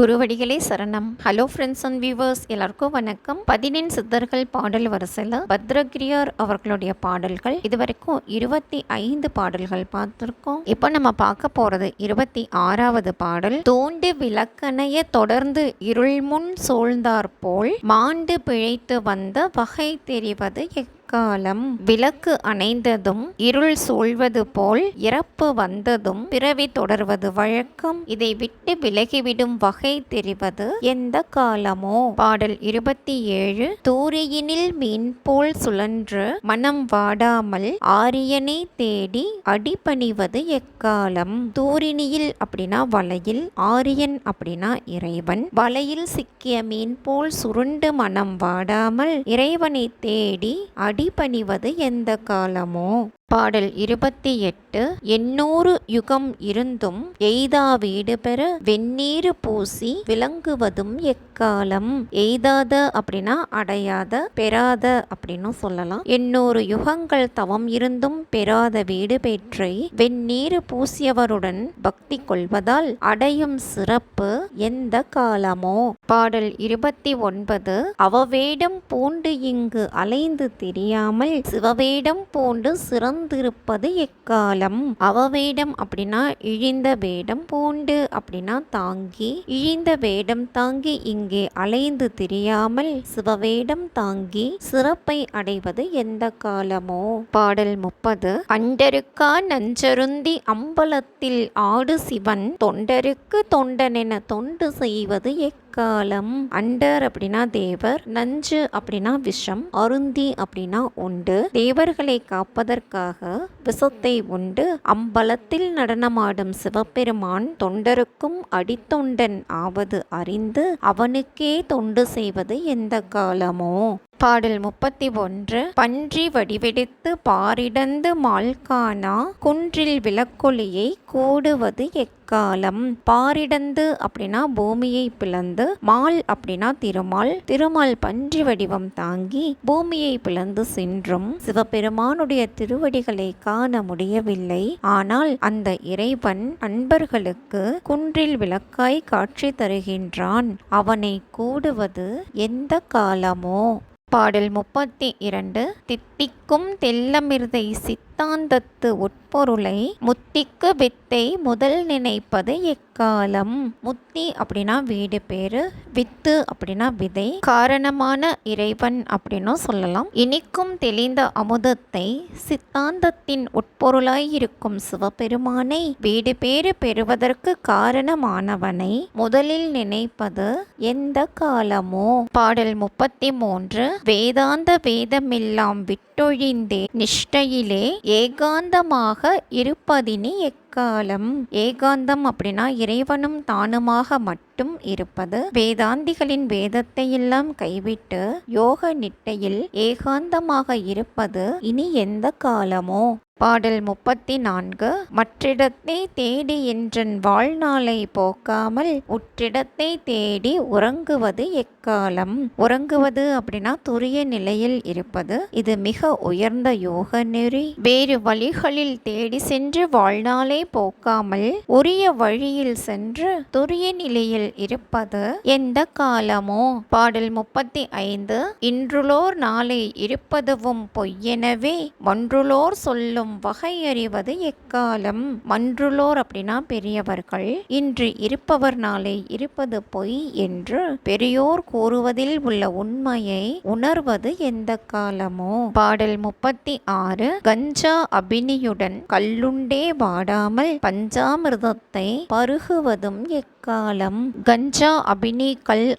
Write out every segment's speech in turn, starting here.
குருவடிகளே சரணம். Hello friends and viewers எல்லாருக்கும் வணக்கம். பதினெண் சித்தர்கள் பாடல் வரிசையில் பத்ரகிரியார் அவர்களுடைய பாடல்கள். இதுவரைக்கும் இருபத்தி ஐந்து பாடல்கள் பார்த்துருக்கோம். இப்போ நம்ம பார்க்க போகிறது இருபத்தி ஆறாவது பாடல். தோண்டு விளக்கணைய தொடர்ந்து இருள்முன் முன் சூழ்ந்தாற்போல் மாண்டு பிழைத்து வந்த வகை தெரிவது காலம் விளக்கு அணைந்ததும் இருள் சூழ்வது போல் இறப்பு வந்ததும் பிறவி தொடர்வது வழக்கம். இதை விட்டு விலகிவிடும் வகை தெரிவது எந்த காலமோ? பாடல் இருபத்தி ஏழு. தூரியினில் மீன் போல் சுழன்று மனம் வாடாமல் ஆரியனை தேடி அடிபணிவது எக்காலம்? தூரிணியில் அப்படின்னா வலையில் ஆரியன் அப்படின்னா இறைவன். வலையில் சிக்கிய மீன் போல் சுருண்டு மனம் வாடாமல் இறைவனை தேடி அடி அடிபணிவது எந்த காலமோ? பாடல் இருபத்தி எட்டு எண்ணூறு யுகம் இருந்தும் எய்தா வீடு பெற வெந்நீர் பூசி விளங்குவதும் எக்காலம்? எய்தாத அப்படின்னா அடையாத பெறாத அப்படின்னு சொல்லலாம். எண்ணூறு யுகங்கள் தவம் இருந்தும் பெறாத வீடு பெற்றை வெந்நீர் பூசியவருடன் பக்தி கொள்வதால் அடையும் சிறப்பு எந்த காலமோ? பாடல் இருபத்தி ஒன்பது அவவேடம் பூண்டு இங்கு அலைந்து தெரியாமல் சிவவேடம் பூண்டு சிறந்த அமர்ந்திருப்பது எக்காலம்? அவவேடம் அப்படின்னா இழிந்த வேடம் பூண்டு அப்படின்னா தாங்கி இழிந்த வேடம் தாங்கி இங்கே அலைந்து திரியாமல் சிவவேடம் தாங்கி சிறப்பை அடைவது எந்த காலமோ? பாடல் முப்பது. அண்டருக்கா நஞ்சருந்தி அம்பலத்தில் ஆடு சிவன் தொண்டருக்கு தொண்டனென தொண்டு செய்வது எக் காலம் அண்டர் அப்படின்னா தேவர் நஞ்சு அப்படின்னா விஷம் அருந்தி அப்படின்னா உண்டு. தேவர்களை காப்பதற்காக விஷத்தை உண்டு. அம்பலத்தில் நடனமாடும் சிவபெருமான் தொண்டருக்கும் அடித்தொண்டன் ஆவது அறிந்து அவனுக்கே தொண்டு செய்வது எந்த காலமோ. பாடல் முப்பத்தி ஒன்று பன்றி வடிவெடுத்து பாரிடந்து மால்கானா குன்றில் விளக்கொலியை கூடுவது எக்காலம்? பாரிடந்து அப்படின்னா பூமியை பிளந்து மால் அப்படின்னா திருமால் திருமால் பன்றி வடிவம் தாங்கி பூமியை பிளந்து சென்றும். சிவபெருமானுடைய திருவடிகளை காண முடியவில்லை. ஆனால் அந்த இறைவன் அன்பர்களுக்கு குன்றில் விளக்காய் காட்சி தருகின்றான். அவனை கூடுவது எந்த காலமோ? பாடல் முப்பத்தி இரண்டு தித்திக்கும் தெல்லமிர்தை சித்தாந்தத்து உட்பொருளை முத்திக்கு வித்தை முதல் நினைப்பது எக்காலம்? முத்தி அப்படின்னா வீடு பேரு வித்து அப்படின்னா விதை காரணமான இறைவன் அப்படின்னும் சொல்லலாம். இனிக்கும் தெளிந்த அமுதத்தை சித்தாந்தத்தின் உட்பொருளாய் இருக்கும் சிவபெருமானை வீடு பேறு பெறுவதற்கு காரணமானவனை முதலில் நினைப்பது எந்த காலமோ? பாடல் முப்பத்தி மூன்று வேதாந்த வேதமெல்லாம் விட்டொழிந்தே நிஷ்டையிலே ஏகாந்தமாக இருப்பதினி எக்காலம்? ஏகாந்தம் அப்படின்னா இறைவனும் தானுமாக மட்டும் இருப்பது. வேதாந்திகளின் வேதத்தை எல்லாம் கைவிட்டு யோக நிட்டையில் ஏகாந்தமாக இருப்பது இனி எந்த காலமோ? பாடல் முப்பத்தி நான்கு மற்றிடத்தை தேடி என்றன் வாழ்நாளை போக்காமல் உற்றிடத்தை தேடி உறங்குவது எக்காலம்? உறங்குவது அப்படின்னா துரிய நிலையில் இருப்பது. இது மிக உயர்ந்த யோக நெறி. வேறு வழிகளில் தேடி சென்று வாழ்நாளை போக்காமல் உரிய வழியில் சென்று துரிய நிலையில் இருப்பது எந்த காலமோ? பாடல் முப்பத்தி ஐந்து இன்றுளோர் நாளை இருப்பதுவும் பொய்யெனவே ஒன்றுளோர் சொல்லும் வகை அறிவது எக்காலம்? மன்றுளோர் அப்படின்னா பெரியவர்கள். இன்று இருப்பவர் நாளை இருப்பது பொய் என்று பெரியோர் கூறுவதில் உள்ள உண்மையை உணர்வது எந்த காலமோ? பாடல் முப்பத்தி ஆறு கஞ்சா அபினியுடன் கல்லுண்டே வாடாமல் பஞ்சாமிர்தத்தை பருகுவதும் எக் காலம். கஞ்சா அபினி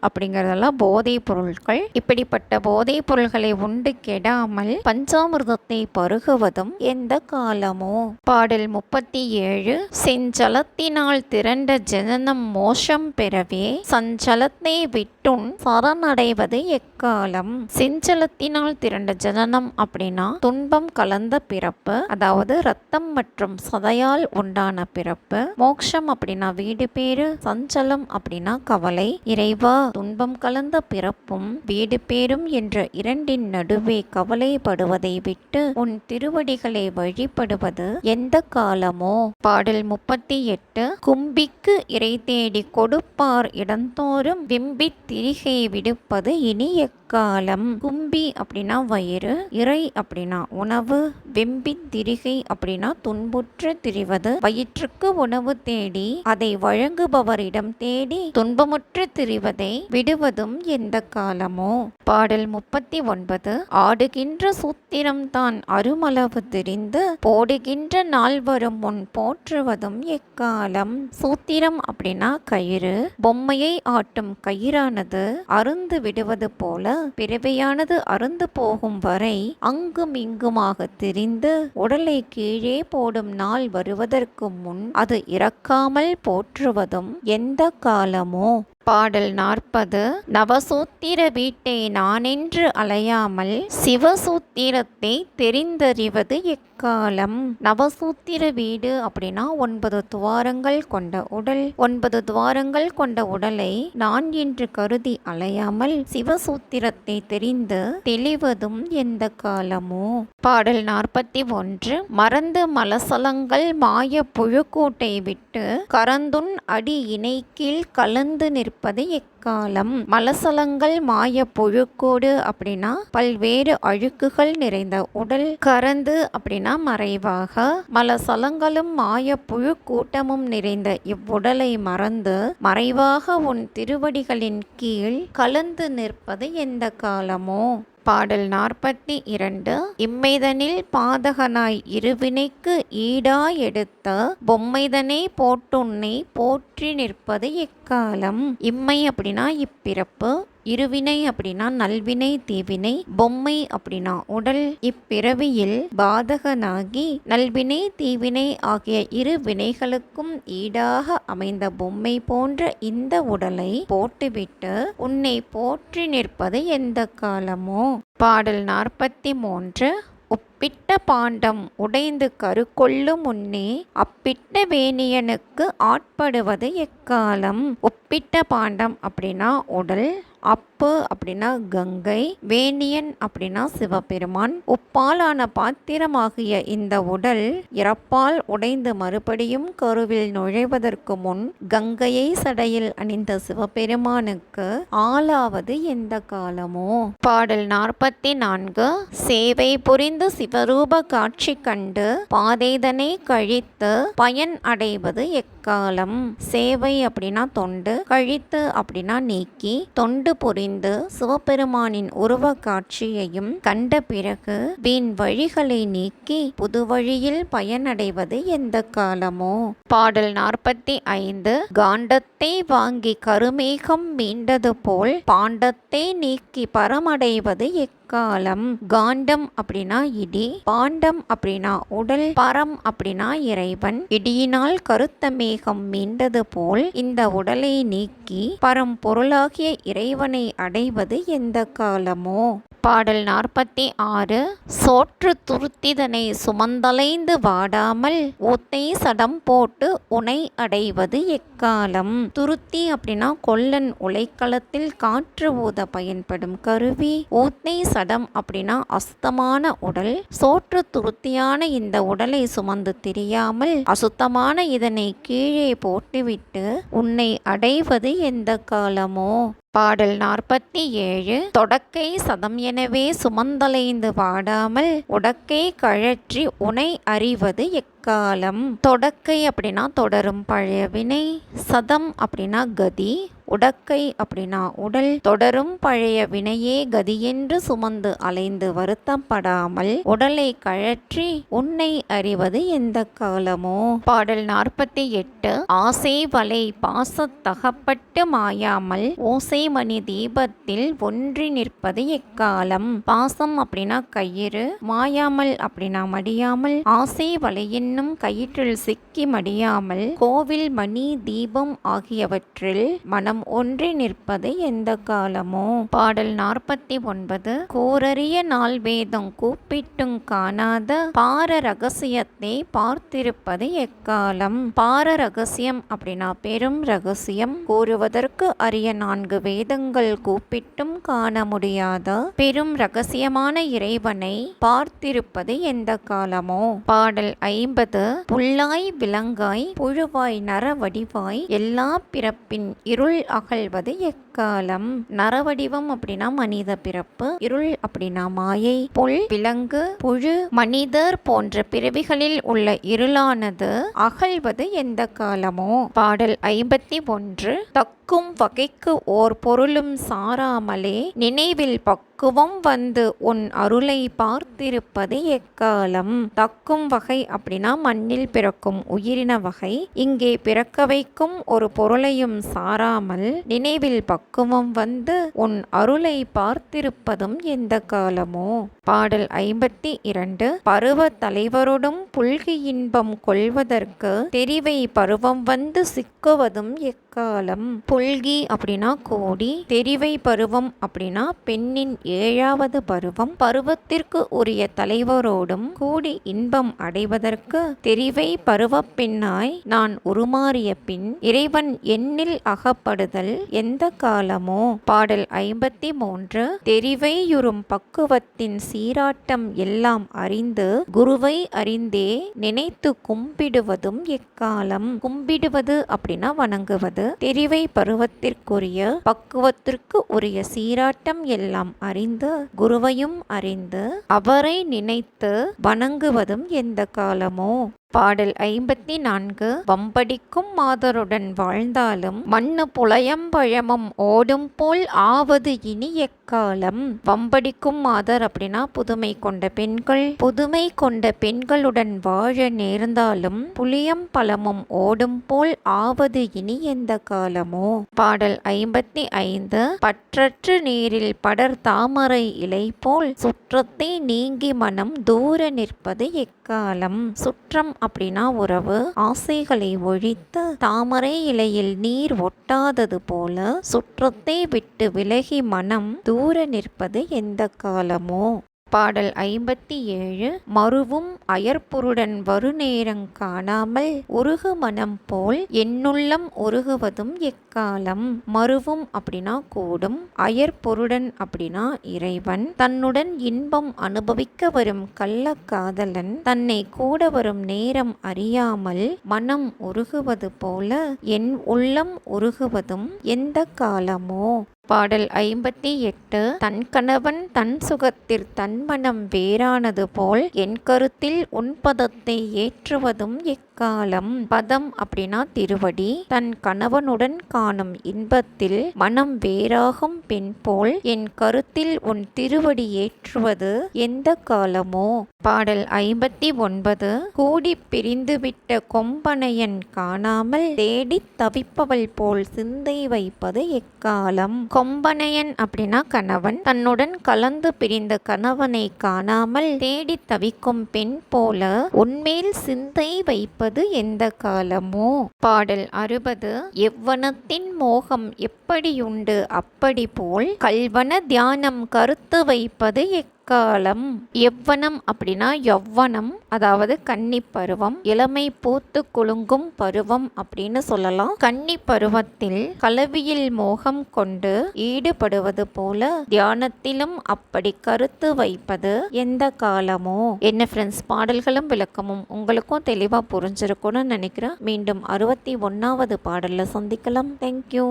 அப்படிங்கிறதெல்லாம் போதைப் பொருட்கள் இப்படிப்பட்ட போதைப் பொருள்களை உண்டு கெடாமல் பஞ்சாமிர்தத்தை பருகுவதும் எந்த காலமோ? பாடல் முப்பத்தி ஏழு செஞ்சலத்தினால் திரண்ட ஜனனம் மோஷம் பெறவே சஞ்சலத்தை விட்டுன் சரணடைவது எக்காலம்? செஞ்சலத்தினால் திரண்ட ஜனனம் அப்படின்னா துன்பம் கலந்த பிறப்பு அதாவது ரத்தம் மற்றும் சதையால் உண்டான பிறப்பு. மோக்ஷம் அப்படின்னா வீடு பேரு சஞ்சலம் அப்படின்னா கவலை இறைவா துன்பம் கலந்த பிறப்பும் வீடு பேரும் என்ற இரண்டின் நடுவே கவலைப்படுவதை விட்டு உன் திருவடிகளை வழிபடுவது எந்த காலமோ? பாடல் முப்பத்தி எட்டு. கும்பிக்கு இறை தேடி கொடுப்பார் இடந்தோறும் விம்பித் திரிகை விடுப்பது இனி காலம் கும்பி அப்படின்னா வயிறு இறை அப்படின்னா உணவு வெம்பி திரிகை அப்படின்னா துன்புற்று திரிவது. வயிற்றுக்கு உணவு தேடி அதை வழங்குபவரிடம் தேடி துன்பமுற்று திரிவதை விடுவதும் எந்த காலமோ? பாடல் முப்பத்தி ஒன்பது ஆடுகின்ற சூத்திரம்தான் அருமளவு தெரிந்து போடுகின்ற நாள் வரும் முன் போற்றுவதும் எக்காலம்? சூத்திரம் அப்படின்னா கயிறு. பொம்மையை ஆட்டும் கயிறானது அருந்து விடுவது போல பிறவையானது அருந்து போகும் வரை அங்கும் இங்குமாக திரிந்து உடலை கீழே போடும் நாள் வருவதற்கு முன் அது இறக்காமல் போற்றுவதும் எந்த காலமோ பாடல் நாற்பது. நவசூத்திர வீட்டை நானென்று அலையாமல் சிவசூத்திரத்தை தெரிந்தறிவது எக்காலம்? நவசூத்திர வீடு அப்படின்னா ஒன்பது துவாரங்கள் கொண்ட உடல். ஒன்பது துவாரங்கள் கொண்ட உடலை நான் என்று கருதி அலையாமல் சிவசூத்திரத்தை தெரிந்து தெளிவதும் எந்த காலமோ? பாடல் நாற்பத்தி ஒன்று. மறந்து மலசலங்கள் மாய புழுக்கூட்டை விட்டு கரந்துன் அடி இணை கீழ் கலந்து இருப்பது எக்காலம் மலசலங்கள் மாய புழுக்கூடு அப்படின்னா பல்வேறு அழுக்குகள் நிறைந்த உடல் கறந்து அப்படின்னா மறைவாக. மலசலங்களும் மாய புழு கூட்டமும் நிறைந்த இவ்வுடலை மறந்து மறைவாக உன் திருவடிகளின் கீழ் கலந்து நிற்பது எந்த காலமோ. பாடல் நாற்பத்தி இரண்டு. இம்மைதனில் பாதகனாய் இருவினைக்கு ஈடாய் எடுத்த பொம்மைதனே போட்டுன்னை போற்றி நிற்பது எக்காலம்? இம்மை அப்படின்னா இப்பிறப்பு. இருவினை அப்படின்னா நல்வினை தீவினை பொம்மை அப்படின்னா உடல். இப்பிறவியில் பாதகனாகி நல்வினை தீவினை ஆகிய இரு வினைகளுக்கும் ஈடாக அமைந்த பொம்மை போன்ற இந்த உடலை போட்டுவிட்டு உன்னை போற்றி நிற்பது எந்த காலமோ? பாடல் நாற்பத்தி மூன்று உப்பிட்ட பாண்டம் உடைந்து கருக்கொள்ளும் முன்னே அப்பிட்ட வேணியனுக்கு ஆட்படுவது எக்காலம்? உப்பிட்ட பாண்டம் அப்படின்னா உடல். আপ அப்பு அப்படின்னா கங்கை வேணியன் அப்படின்னா சிவபெருமான். உப்பாலான பாத்திரமாகிய இந்த உடல் இறப்பால் உடைந்து மறுபடியும் கருவில் நுழைவதற்கு முன் கங்கையை சடையில் அணிந்த சிவபெருமானுக்கு ஆளாவது எந்த காலமோ? பாடல் நாற்பத்தி நான்கு சேவை புரிந்து சிவரூப காட்சி கண்டு பாதைதனை கழித்து பயன் அடைவது எக்காலம்? சேவை அப்படின்னா தொண்டு கழித்து அப்படின்னா நீக்கி தொண்டு புரிந்து சிவபெருமானின் உருவ காட்சியையும் கண்ட பிறகு வீண் வழிகளை நீக்கி புது வழியில் பயனடைவது எந்த காலமோ? பாடல் நாற்பத்தி ஐந்து காண்டத்தை வாங்கி கருமேகம் மீண்டது போல் பாண்டத்தை நீக்கி பரமடைவது காலம் காண்டம் அப்படின்னா இடி பாண்டம் அப்படின்னா உடல் பரம் அப்படின்னா இறைவன். இடியினால் கருத்த மேகம் மீண்டது போல் இந்த உடலை நீக்கி பரம் பொருளாகிய இறைவனை அடைவது எந்த காலமோ? பாடல் நாற்பத்தி ஆறு. சோற்று துருத்திதனை சுமந்தலைந்து வாடாமல் ஊத்தை சடம் போட்டு உனை அடைவது எக்காலம்? துருத்தி அப்படின்னா கொல்லன் உலைக்களத்தில் காற்று ஊத பயன்படும் கருவி. ஊத்தை சடம் அப்படின்னா அசுத்தமான உடல். சோற்று துருத்தியான இந்த உடலை சுமந்து திரியாமல் அசுத்தமான இதனை கீழே போட்டுவிட்டு உன்னை அடைவது எந்த காலமோ? பாடல் நாற்பத்தி ஏழு தொடக்கை சதம் எனவே சுமந்தலைந்து வாடாமல் உடக்கை கழற்றி உனை அறிவது எக்காலம்? தொடக்கை அப்படின்னா தொடரும் பழைய வினை சதம் அப்படின்னா கதி உடக்கை அப்படின்னா உடல் தொடரும் பழைய வினையே கதியென்று சுமந்து அலைந்து வருத்தப்படாமல் உடலை கழற்றி உன்னை அறிவது எந்த காலமோ பாடல் நாற்பத்தி எட்டு. ஆசை வலை பாசத்தகப்பட்டு மாயாமல் ஓசை மணி தீபத்தில் ஒன்றி நிற்பது எக்காலம்? பாசம் அப்படின்னா கயிறு மாயாமல் அப்படின்னா மடியாமல் ஆசை வலை என்னும் கயிற்றில் சிக்கி மடியாமல் கோவில் மணி தீபம் ஆகியவற்றில் மனம் ஒன்றி நிற்பது எந்த காலமோ? பாடல் நாற்பத்தி ஒன்பது கூரறிய நாள் வேதம் கூப்பிட்டும் காணாத பார ரகசியத்தை பார்த்திருப்பது எக்காலம்? பார ரகசியம் அப்படின்னா பெரும் ரகசியம். கூறுவதற்கு அரிய நான்கு வேதங்கள் கூப்பிட்டும் காண முடியாத? பெரும் ரகசியமான இறைவனை பார்த்திருப்பது எந்த காலமோ? பாடல் ஐம்பது. புல்லாய் விலங்காய் புழுவாய் நர வடிவாய் எல்லா பிறப்பின் இருள் அகழ்வது காலம் நரவடிவம் அப்படின்னா மனித பிறப்பு இருள் அப்படின்னா மாயை புல் விலங்கு புழு மனிதர் போன்ற பிறவிகளில் உள்ள இருளானது அகழ்வது எந்த காலமோ? பாடல் ஐம்பத்தி ஒன்று தக்கும் வகைக்கு ஓர் பொருளும் சாராமலே நினைவில் பக்குவம் வந்து உன் அருளை பார்த்திருப்பது எக்காலம்? தக்கும் வகை அப்படின்னா மண்ணில் பிறக்கும் உயிரின வகை இங்கே பிறக்க வைக்கும் ஒரு பொருளையும் சாராமல் நினைவில் பக்குவம் வந்து உன் அருளை பார்த்திருப்பதும் எந்த காலமோ? பாடல் ஐம்பத்தி இரண்டு. பருவ தலைவரோடும் புல்கி இன்பம் கொள்வதற்கு தெரிவை பருவம் வந்து சிக்குவதும் காலம் புல்கி அப்படின்னா கோடி தெரிவை பருவம் அப்படின்னா பெண்ணின் ஏழாவது பருவம். பருவத்திற்கு உரிய தலைவரோடும் கூடி இன்பம் அடைவதற்கு தெரிவை பருவ பெண்ணாய் நான் உருமாறிய பின் இறைவன் எண்ணில் அகப்படுதல் எந்த காலமோ? பாடல் ஐம்பத்தி மூன்று தெரிவையுறும் பக்குவத்தின் சீராட்டம் எல்லாம் அறிந்து குருவை அறிந்தே நினைத்து கும்பிடுவதும் எக்காலம்? கும்பிடுவது அப்படின்னா வணங்குவது. தெரிவை பருவத்திற்குரிய பக்குவத்திற்கு உரிய சீராட்டம் எல்லாம் அறிந்து குருவையும் அறிந்து அவரை நினைத்து வணங்குவதும் எந்த காலமோ? பாடல் ஐம்பத்தி நான்கு. வம்படிக்கும் மாதருடன் வாழ்ந்தாலும் மண்ணு புலயம்பழமும் ஓடும் போல் ஆவது இனி எக்காலம். வம்படிக்கும் மாதர் அப்படின்னா புதுமை கொண்ட பெண்கள். புதுமை கொண்ட பெண்களுடன் வாழ நேர்ந்தாலும் புளியம் பழமும் ஓடும் போல் ஆவது இனி எந்த காலமோ. பாடல் ஐம்பத்தி ஐந்து. பற்றற்று நீரில் படர் தாமரை இலை போல் சுற்றத்தை நீங்கி மனம் தூர நிற்பது எக்காலம். சுற்றம் அப்படின்னா உறவு. ஆசைகளை ஒழித்து தாமரை இலையில் நீர் ஒட்டாதது போல சுற்றத்தை விட்டு விலகி மனம் தூர நிற்பது எந்த காலமோ. பாடல் ஐம்பத்தி ஏழு மறுவும் அயற்பொருடன் வருநேரங் காணாமல் உருகு மனம் போல் என்னுள்ளம் உருகுவதும் எக்காலம். மறுவும் அப்படின்னா கூடும் அயற்பொருடன் அப்படின்னா இறைவன். தன்னுடன் இன்பம் அனுபவிக்க வரும் கள்ளக்காதலன். தன்னை கூட வரும் நேரம் அறியாமல் மனம் உருகுவது போல என் உள்ளம் உருகுவதும் எந்த காலமோ. பாடல் ஐம்பத்தி எட்டு தன் கணவன் தன் சுகத்திற் தன்மனம் வேறானது போல் என் கருத்தில் உன்பதத்தை ஏற்றுவதும் காலம் பதம் அப்படின்னா திருவடி. தன் கணவனுடன் காணும் இன்பத்தில் மனம் வேறாகும் பெண் போல் என் கருத்தில் உன் திருவடி ஏற்றுவது எந்த காலமோ? பாடல் ஐம்பத்தி ஒன்பது கூடி பிரிந்துவிட்ட கொம்பனையன் காணாமல் தேடித் தவிப்பவள் போல் சிந்தை வைப்பது எக்காலம்? கொம்பனையன் அப்படின்னா கணவன். தன்னுடன் கலந்து பிரிந்த கணவனை காணாமல் தேடி தவிக்கும் பெண் போல உன்மேல் சிந்தை வைப்பது எந்த காலமோ? பாடல் அறுபது. எவ்வனத்தின் மோகம் எப்படியுண்டு? அப்படி போல் கல்வன தியானம் கருத்து வைப்பது எக் காலம் எவ்வனம் அப்படின்னா எவ்வனம் அதாவது கன்னி பருவம் இளமை பூத்து குலுங்கும் பருவம் அப்படின்னு சொல்லலாம். கன்னி பருவத்தில் கலவியில் மோகம் கொண்டு ஈடுபடுவது போல தியானத்திலும் அப்படி கருத்து வைப்பது எந்த காலமோ? என்ன ஃப்ரெண்ட்ஸ் பாடல்களும் விளக்கமும் உங்களுக்கும் தெளிவாக புரிஞ்சிருக்கும்னு நினைக்கிறேன். மீண்டும் அறுபத்தி ஒன்னாவது பாடலில் சந்திக்கலாம். தேங்க்யூ